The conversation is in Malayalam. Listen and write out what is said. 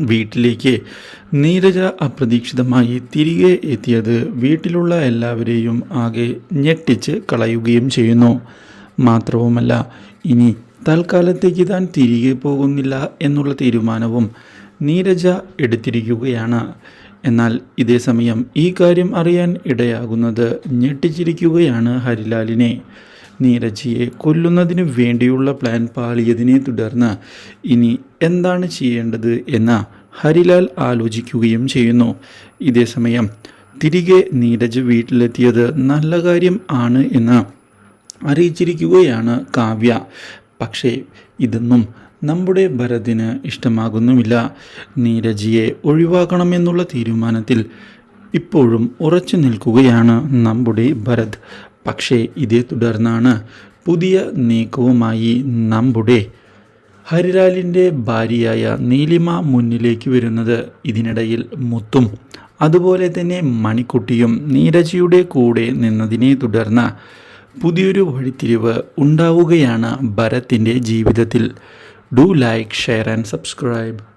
വീട്ടിലേക്ക് നീരജ അപ്രതീക്ഷിതമായി തിരികെ എത്തിയത് വീട്ടിലുള്ള എല്ലാവരെയും ആകെ ഞെട്ടിച്ച് കളയുകയും ചെയ്യുന്നു. മാത്രവുമല്ല ഇനി തൽക്കാലത്തേക്ക് താൻ തിരികെ പോകുന്നില്ല എന്നുള്ള തീരുമാനവും നീരജ എടുത്തിരിക്കുകയാണ്. എന്നാൽ ഇതേ സമയം ഈ കാര്യം അറിയാൻ ഇടയാകുന്നത് ഞെട്ടിച്ചിരിക്കുകയാണ് ഹരിലാലിനെ. നീരജിയെ കൊല്ലുന്നതിന് വേണ്ടിയുള്ള പ്ലാൻ പാളിയതിനെ തുടർന്ന് ഇനി എന്താണ് ചെയ്യേണ്ടത് എന്ന് ഹരിലാൽ ആലോചിക്കുകയും ചെയ്യുന്നു. ഇതേസമയം തിരികെ നീരജ് വീട്ടിലെത്തിയത് നല്ല കാര്യം ആണ് എന്ന് അറിയിച്ചിരിക്കുകയാണ് കാവ്യ. പക്ഷേ ഇതൊന്നും നമ്മുടെ ഭരതിന് ഇഷ്ടമാകുന്നുമില്ല. നീരജിയെ ഒഴിവാക്കണമെന്നുള്ള തീരുമാനത്തിൽ ഇപ്പോഴും ഉറച്ചു നിൽക്കുകയാണ് നമ്മുടെ ഭരത്. പക്ഷേ ഇതേ തുടർന്നാണ് പുതിയ നീക്കവുമായി നമ്മുടെ ഹരിലാലിന്റെ ഭാര്യയായ നീലിമ മുന്നിലേക്ക് വരുന്നത്. ഇതിനിടയിൽ മുത്തും അതുപോലെ തന്നെ മണിക്കുട്ടിയും നീരജയുടെ കൂടെ നിന്നതിനെ തുടർന്ന് പുതിയൊരു വഴിത്തിരിവ് ഉണ്ടാവുകയാണ് ഭരത്തിന്റെ ജീവിതത്തിൽ. Do like share and subscribe.